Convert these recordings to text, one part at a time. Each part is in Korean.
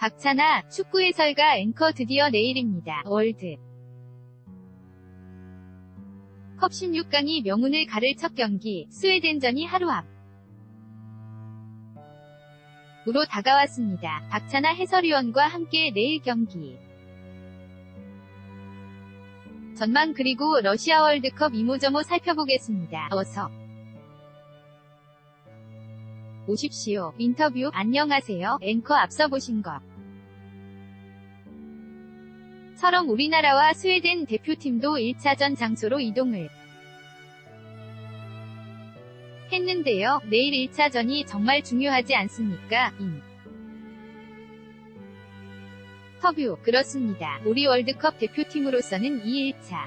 박찬아, 축구 해설가 앵커 드디어 내일입니다. 월드. 컵 16강이 명운을 가를 첫 경기, 스웨덴전이 하루 앞. 으로 다가왔습니다. 박찬아 해설위원과 함께 내일 경기. 전망 그리고 러시아 월드컵 이모저모 살펴보겠습니다. 어서 오십시오. 인터뷰 안녕하세요. 앵커 앞서 보신 것. 처럼 우리나라와 스웨덴 대표팀도 1차전 장소로 이동을 했는데요. 내일 1차전이 정말 중요하지 않습니까? 인. 터뷰, 그렇습니다. 우리 월드컵 대표팀으로서는 이 1차.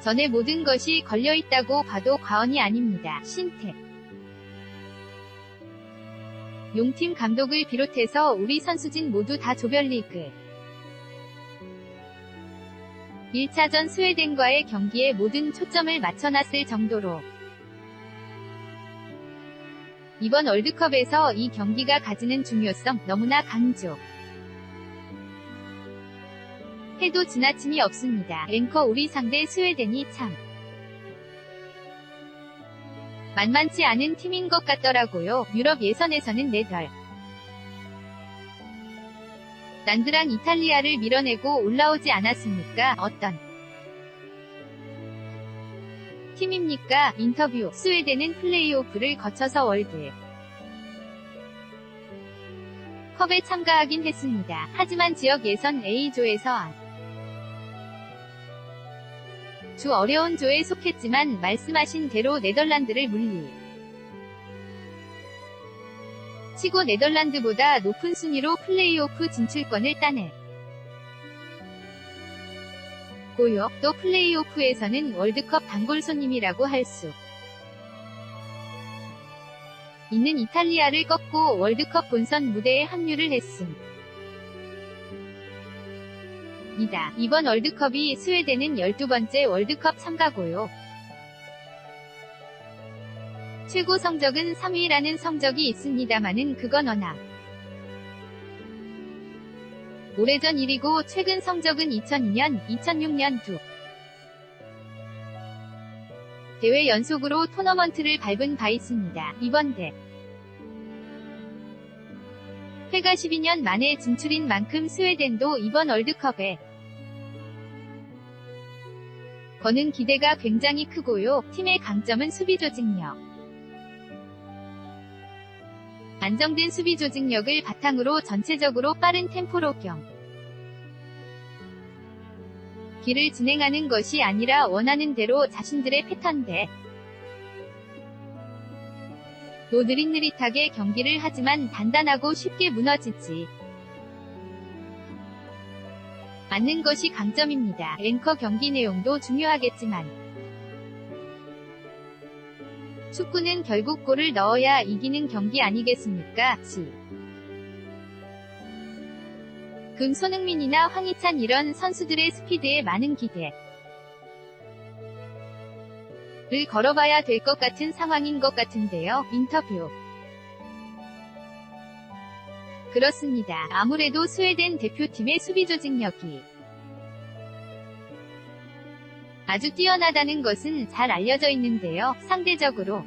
전에 모든 것이 걸려있다고 봐도 과언이 아닙니다. 신택. 용팀 감독을 비롯해서 우리 선수진 모두 다 조별리그. 1차전 스웨덴과의 경기에 모든 초점을 맞춰놨을 정도로 이번 월드컵에서 이 경기가 가지는 중요성 너무나 강조. 해도 지나침이 없습니다. 앵커 우리 상대 스웨덴이 참 만만치 않은 팀인 것 같더라고요. 유럽 예선에서는 네덜 난드랑 이탈리아를 밀어내고 올라오지 않았습니까? 어떤 팀입니까? 인터뷰 스웨덴은 플레이오프를 거쳐서 월드 컵에 참가하긴 했습니다. 하지만 지역 예선 A조에서 안. 주 어려운 조에 속했지만 말씀하신 대로 네덜란드를 물리 치고 네덜란드보다 높은 순위로 플레이오프 진출권을 따내 고요. 또 플레이오프에서는 월드컵 단골 손님이라고 할 수 있는 이탈리아를 꺾고 월드컵 본선 무대에 합류를 했음. 이다. 이번 월드컵이 스웨덴은 12번째 월드컵 참가고요. 최고 성적은 3위라는 성적이 있습니다마는 그건 워낙 오래전 일이고 최근 성적은 2002년, 2006년 두 대회 연속으로 토너먼트를 밟은 바 있습니다. 이번 대 회가 12년 만에 진출인 만큼 스웨덴도 이번 월드컵에 거는 기대가 굉장히 크고요. 팀의 강점은 수비 조직력. 안정된 수비 조직력을 바탕으로 전체적으로 빠른 템포로 경 기를 진행하는 것이 아니라 원하는 대로 자신들의 패턴대 또 느릿느릿하게 경기를 하지만 단단하고 쉽게 무너지지 않는 것이 강점입니다. 앵커 경기 내용도 중요하겠지만 축구는 결국 골을 넣어야 이기는 경기 아니겠습니까? 지. 금 손흥민이나 황희찬 이런 선수들의 스피드에 많은 기대. 를 걸어봐야 될 것 같은 상황인 것 같은데요. 인터뷰. 그렇습니다. 아무래도 스웨덴 대표팀의 수비 조직력이 아주 뛰어나다는 것은 잘 알려져 있는데요. 상대적으로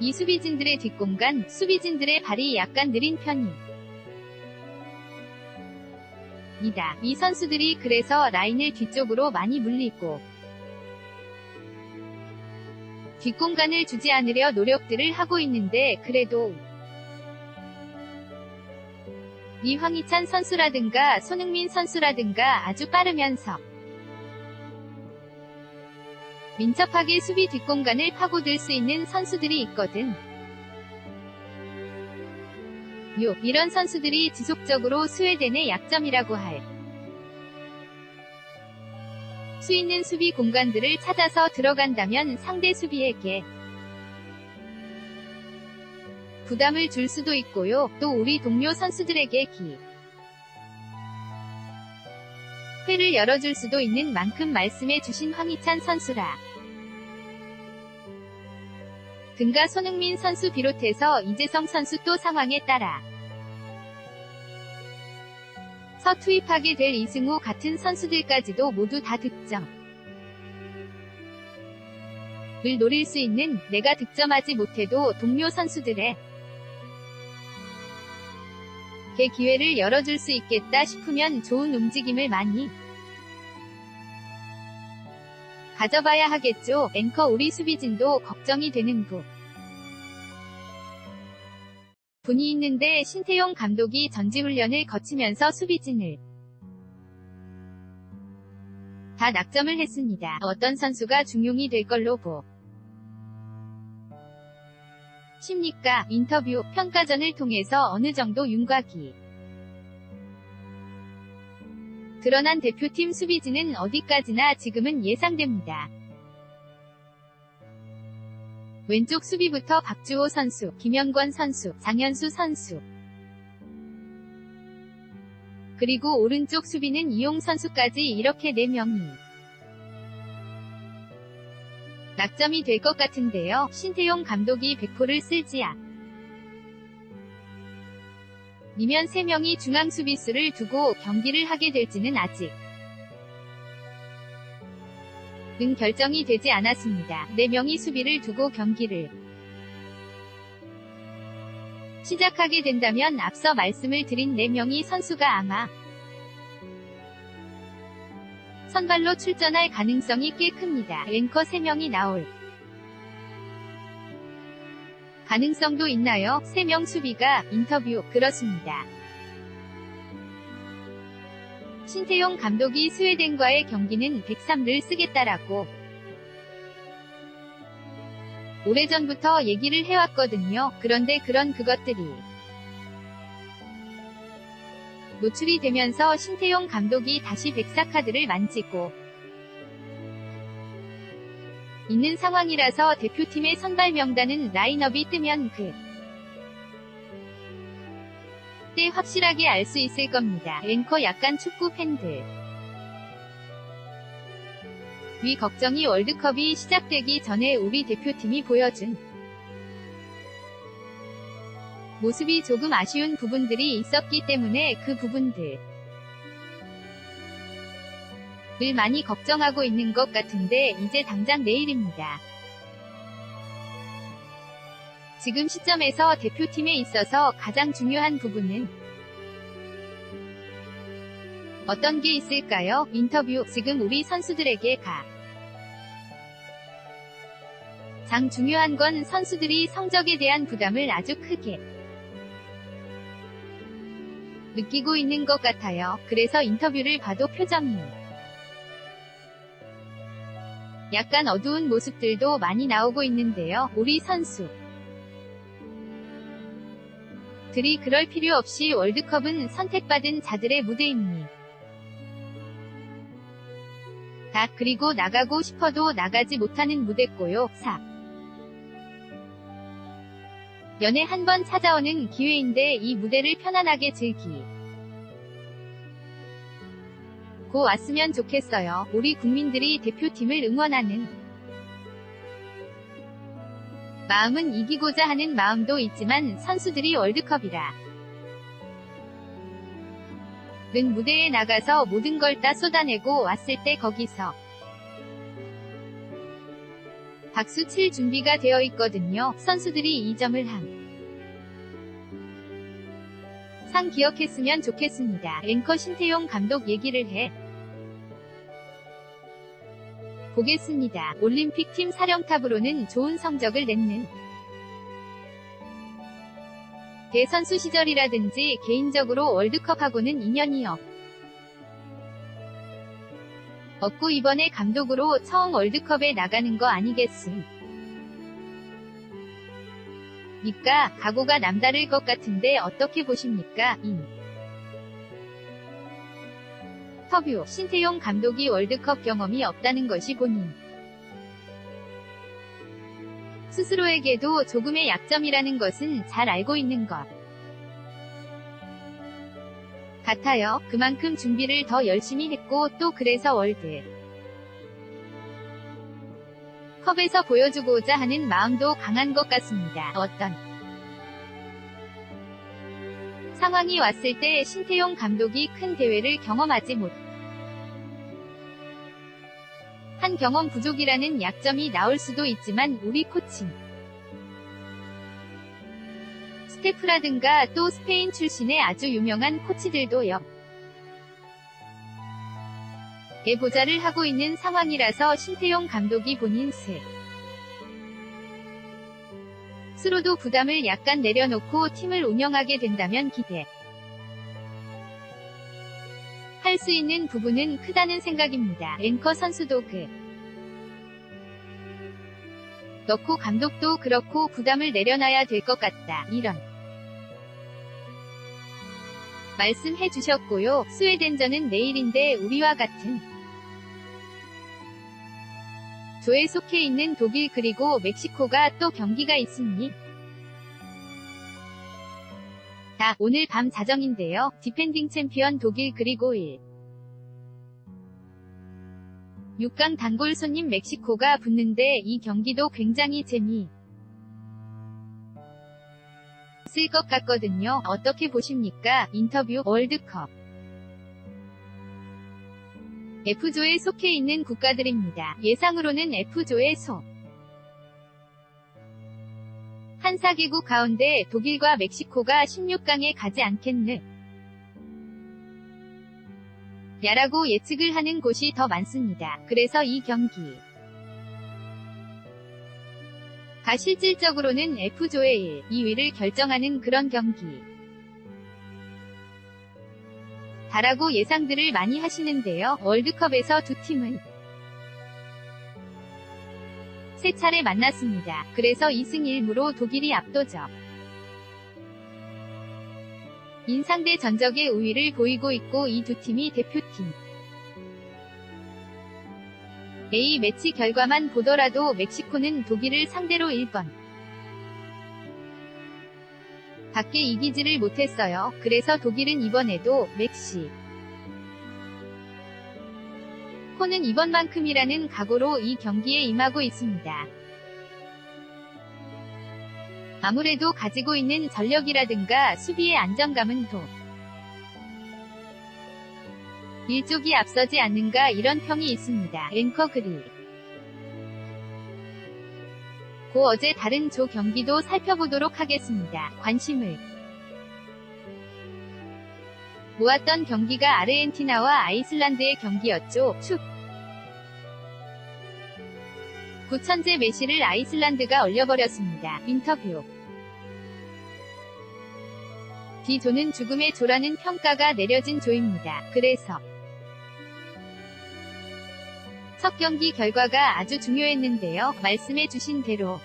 이 수비진들의 뒷공간, 수비진들의 발이 약간 느린 편이 이다. 이 선수들이 그래서 라인을 뒤쪽으로 많이 물리고 뒷공간을 주지 않으려 노력들을 하고 있는데 그래도 이황희찬 선수라든가 손흥민 선수라든가 아주 빠르면서 민첩하게 수비 뒷공간을 파고들 수 있는 선수들이 있거든. 요, 이런 선수들이 지속적으로 스웨덴의 약점이라고 할 수 있는 수비 공간들을 찾아서 들어간다면 상대 수비에게 부담을 줄 수도 있고요. 또 우리 동료 선수들에게 기 회를 열어줄 수도 있는 만큼 말씀해 주신 황희찬 선수라. 등가 손흥민 선수 비롯해서 이재성 선수 또 상황에 따라 서 투입하게 될 이승우 같은 선수들까지도 모두 다 득점. 을 노릴 수 있는 내가 득점하지 못해도 동료 선수들의 개 기회를 열어줄 수 있겠다 싶으면 좋은 움직임을 많이 가져봐야 하겠죠. 앵커 우리 수비진도 걱정이 되는 부. 분이 있는데 신태용 감독이 전지훈련을 거치면서 수비진을 다 낙점을 했습니다. 어떤 선수가 중용이 될 걸로 보. 십니까? 인터뷰, 평가전을 통해서 어느 정도 윤곽이 드러난 대표팀 수비진은 어디까지나 지금은 예상됩니다. 왼쪽 수비부터 박주호 선수, 김영권 선수, 장현수 선수. 그리고 오른쪽 수비는 이용 선수까지 이렇게 4명이 낙점이 될 것 같은데요. 신태용 감독이 백호를 쓸지야. 이면 3명이 중앙 수비수를 두고 경기를 하게 될지는 아직 은 결정이 되지 않았습니다. 4명이 수비를 두고 경기를 시작하게 된다면 앞서 말씀을 드린 4명이 선수가 아마 선발로 출전할 가능성이 꽤 큽니다. 앵커 3명이 나올 가능성도 있나요? 3명 수비가 인터뷰 그렇습니다. 신태용 감독이 스웨덴과의 경기는 103를 쓰겠다라고 오래전부터 얘기를 해왔거든요. 그런데 그런 그것들이 노출이 되면서 신태용 감독이 다시 백사 카드를 만지고 있는 상황이라서 대표팀의 선발 명단은 라인업이 뜨면 그 때 확실하게 알 수 있을 겁니다. 앵커 약간 축구 팬들. 위 걱정이 월드컵이 시작되기 전에 우리 대표팀이 보여준 모습이 조금 아쉬운 부분들이 있었기 때문에 그 부분들 을 많이 걱정하고 있는 것 같은데 이제 당장 내일입니다. 지금 시점에서 대표팀에 있어서 가장 중요한 부분은 어떤 게 있을까요? 인터뷰 지금 우리 선수들에게 가. 장 중요한 건 선수들이 성적에 대한 부담을 아주 크게 느끼고 있는 것 같아요. 그래서 인터뷰를 봐도 표정이 약간 어두운 모습들도 많이 나오고 있는데요. 우리 선수 들이 그럴 필요 없이 월드컵은 선택받은 자들의 무대입니다. 다 그리고 나가고 싶어도 나가지 못하는 무대고요. 4. 연애 한 번 찾아오는 기회인데 이 무대를 편안하게 즐기. 고 왔으면 좋겠어요. 우리 국민들이 대표팀을 응원하는 마음은 이기고자 하는 마음도 있지만 선수들이 월드컵이라 는 무대에 나가서 모든 걸 다 쏟아내고 왔을 때 거기서 박수 칠 준비가 되어 있거든요. 선수들이 이 점을 한. 상 기억했으면 좋겠습니다. 앵커 신태용 감독 얘기를 해. 보겠습니다. 올림픽 팀 사령탑으로는 좋은 성적을 냈는 대선수 시절이라든지 개인적으로 월드컵하고는 인연이 없. 없고 이번에 감독으로 처음 월드컵에 나가는 거 아니겠음. 니까 각오가 남다를 것 같은데 어떻게 보십니까? 인. 터뷰 신태용 감독이 월드컵 경험이 없다는 것이 본인 스스로에게도 조금의 약점이라는 것은 잘 알고 있는 것 같아요. 그만큼 준비를 더 열심히 했고 또 그래서 월드 컵에서 보여주고자 하는 마음도 강한 것 같습니다. 어떤 상황이 왔을 때 신태용 감독이 큰 대회를 경험하지 못 한 경험 부족이라는 약점이 나올 수도 있지만 우리 코칭 스태프라든가 또 스페인 출신의 아주 유명한 코치들도 역 예보자를 하고 있는 상황이라서 신태용 감독이 본인 스 스로도 부담을 약간 내려놓고 팀을 운영하게 된다면 기대 할 수 있는 부분은 크다는 생각입니다. 앵커 선수도 그 넣고 감독도 그렇고 부담을 내려놔야 될 것 같다. 이런 말씀해 주셨고요. 스웨덴전은 내일인데 우리와 같은 조에 속해 있는 독일 그리고 멕시코가 또 경기가 있으니 자, 오늘 밤 자정인데요. 디펜딩 챔피언 독일 그리고 1. 6강 단골 손님 멕시코가 붙는데 이 경기도 굉장히 재미 쓸것 같거든요. 어떻게 보십니까? 인터뷰 월드컵 F조에 속해 있는 국가들입니다. 예상으로는 F조에 속. 한 4개국 가운데 독일과 멕시코가 16강에 가지 않겠느. 야라고 예측을 하는 곳이 더 많습니다. 그래서 이 경기. 가 실질적으로는 F조의 1, 2위를 결정하는 그런 경기. 다라고 예상들을 많이 하시는데요. 월드컵에서 두 팀은 세 차례 만났습니다. 그래서 2승 1무로 독일이 압도적. 인상대 전적의 우위를 보이고 있고 이 두 팀이 대표팀. A 매치 결과만 보더라도 멕시코는 독일을 상대로 1번. 밖에 이기지를 못했어요. 그래서 독일은 이번에도 멕시. 코는 이번만큼이라는 각오로 이 경기에 임하고 있습니다. 아무래도 가지고 있는 전력이라든가 수비의 안정감은 도 일족이 앞서지 않는가 이런 평이 있습니다. 앵커 그리 고 어제 다른 조 경기도 살펴보도록 하겠습니다. 관심을 모았던 경기가 아르헨티나와 아이슬란드의 경기였죠. 축 구천재 메시를 아이슬란드가 얼려버렸습니다. 인터뷰 D조는 죽음의 조라는 평가가 내려진 조입니다. 그래서 첫 경기 결과가 아주 중요했는데요. 말씀해 주신 대로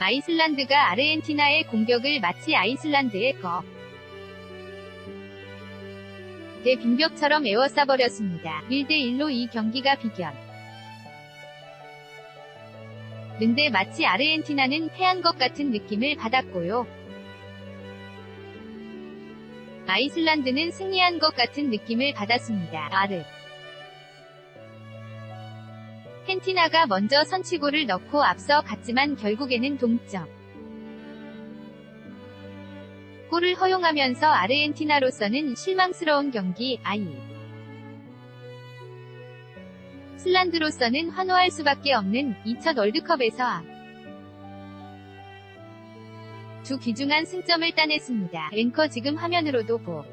아이슬란드가 아르헨티나의 공격을 마치 아이슬란드의 거 대빙벽처럼 에워싸버렸습니다. 1대1로 이 경기가 비견. 근데 마치 아르헨티나는 패한 것 같은 느낌을 받았고요. 아이슬란드는 승리한 것 같은 느낌을 받았습니다. 아르. 헨티나가 먼저 선취골을 넣고 앞서 갔지만 결국에는 동점. 골을 허용하면서 아르헨티나로서는 실망스러운 경기, 아이. 슬란드로서는 환호할 수밖에 없는 2000 월드컵에서 앞. 두 귀중한 승점을 따냈습니다. 앵커 지금 화면으로도 보.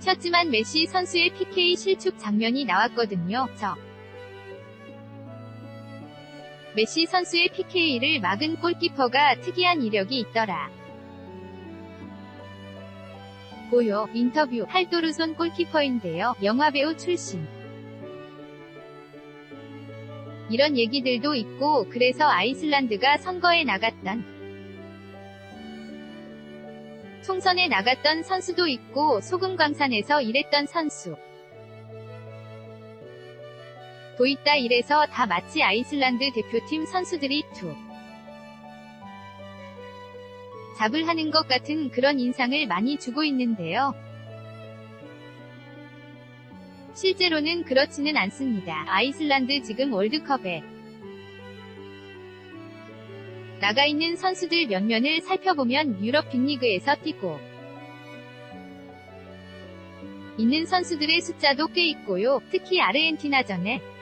쳤지만 메시 선수의 PK 실축 장면이 나왔거든요. 저. 메시 선수의 PK를 막은 골키퍼가 특이한 이력이 있더라. 고요 인터뷰 할도르손 골키퍼인데요. 영화배우 출신. 이런 얘기들도 있고 그래서 아이슬란드가 선거에 나갔던 총선에 나갔던 선수도 있고 소금광산에서 일했던 선수. 도 있다 이래서 다 마치 아이슬란드 대표팀 선수들이 투. 잡을 하는 것 같은 그런 인상을 많이 주고 있는데요. 실제로는 그렇지는 않습니다. 아이슬란드 지금 월드컵에 나가 있는 선수들 몇 면을 살펴보면 유럽 빅리그에서 뛰고 있는 선수들의 숫자도 꽤 있고요. 특히 아르헨티나전에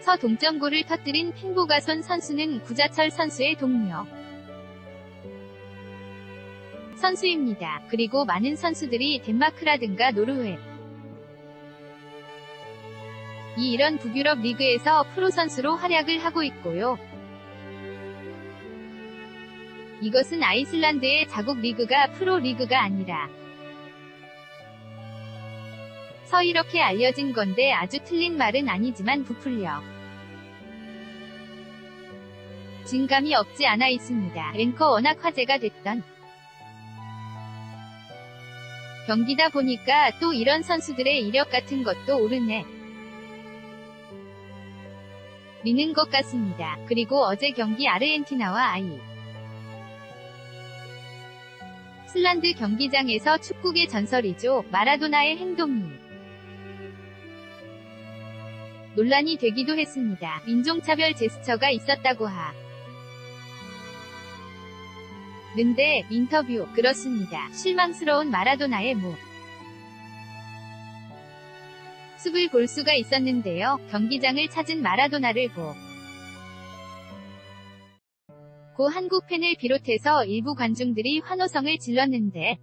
서 동점골을 터뜨린 핑보가손 선수는 구자철 선수의 동료 선수입니다. 그리고 많은 선수들이 덴마크라든가 노르웨이 이 이런 북유럽 리그에서 프로 선수로 활약을 하고 있고요. 이것은 아이슬란드의 자국 리그가 프로 리그가 아니라 서 이렇게 알려진 건데 아주 틀린 말은 아니지만 부풀려 진감이 없지 않아 있습니다. 앵커 워낙 화제가 됐던 경기다 보니까 또 이런 선수들의 이력 같은 것도 오르네. 미는 것 같습니다. 그리고 어제 경기 아르헨티나와 아이 슬란드 경기장에서 축구의 전설이죠. 마라도나의 행동이 논란이 되기도 했습니다. 인종차별 제스처가 있었다고 하. 는데 인터뷰 그렇습니다. 실망스러운 마라도나의 모. 숲을 볼 수가 있었는데요. 경기장을 찾은 마라도나를 보. 고 한국 팬을 비롯해서 일부 관중들이 환호성을 질렀는데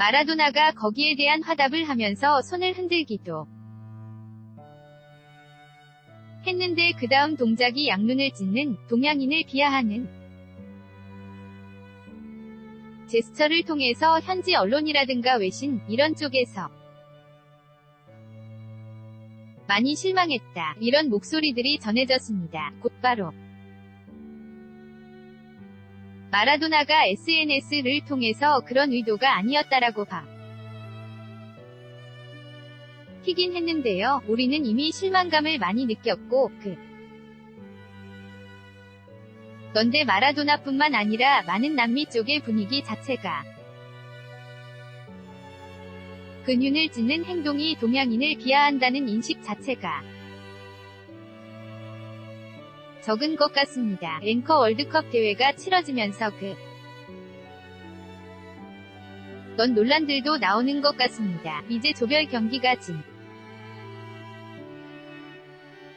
마라도나가 거기에 대한 화답을 하면서 손을 흔들기도 했는데 그 다음 동작이 양눈을 찢는 동양인을 비하하는 제스처를 통해서 현지 언론이라든가 외신 이런 쪽에서 많이 실망했다. 이런 목소리들이 전해졌습니다. 곧바로 마라도나가 SNS를 통해서 그런 의도가 아니었다라고 봐. 튀긴 했는데요. 우리는 이미 실망감을 많이 느꼈고, 그. 런데 마라도나뿐만 아니라 많은 남미 쪽의 분위기 자체가 근윤을 짓는 행동이 동양인을 비하한다는 인식 자체가 적은 것 같습니다. 앵커 월드컵 대회가 치러지면서 그넌 논란들도 나오는 것 같습니다. 이제 조별 경기가 진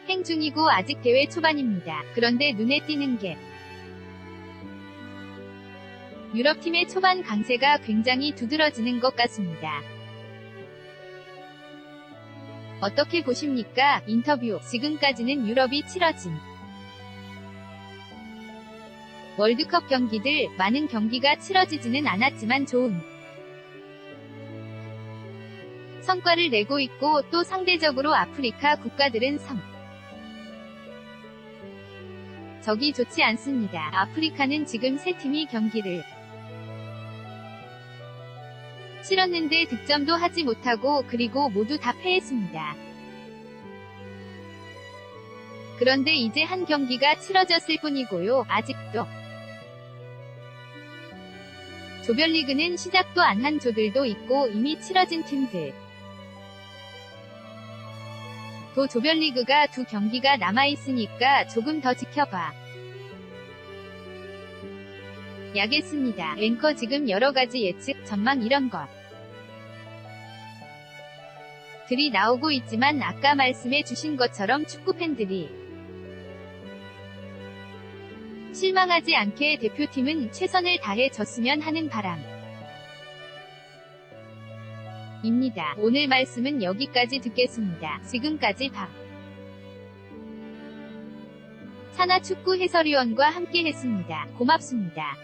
행 중이고 아직 대회 초반입니다. 그런데 눈에 띄는 게 유럽팀의 초반 강세가 굉장히 두드러지는 것 같습니다. 어떻게 보십니까? 인터뷰. 지금까지는 유럽이 치러진 월드컵 경기들 많은 경기가 치러지지는 않았지만 좋은 성과를 내고 있고 또 상대적으로 아프리카 국가들은 성 적이 좋지 않습니다. 아프리카는 지금 세 팀이 경기를 치렀는데 득점도 하지 못하고 그리고 모두 다 패했습니다. 그런데 이제 한 경기가 치러졌을 뿐이고요. 아직도 조별리그는 시작도 안 한 조들도 있고 이미 치러진 팀들. 또 조별리그가 두 경기가 남아있으니까 조금 더 지켜봐. 야겠습니다. 앵커 지금 여러가지 예측, 전망 이런 것. 들이 나오고 있지만 아까 말씀해 주신 것처럼 축구 팬들이 실망하지 않게 대표팀은 최선을 다해 졌으면 하는 바람. 입니다. 오늘 말씀은 여기까지 듣겠습니다. 지금까지 박 산하 축구 해설위원과 함께 했습니다. 고맙습니다.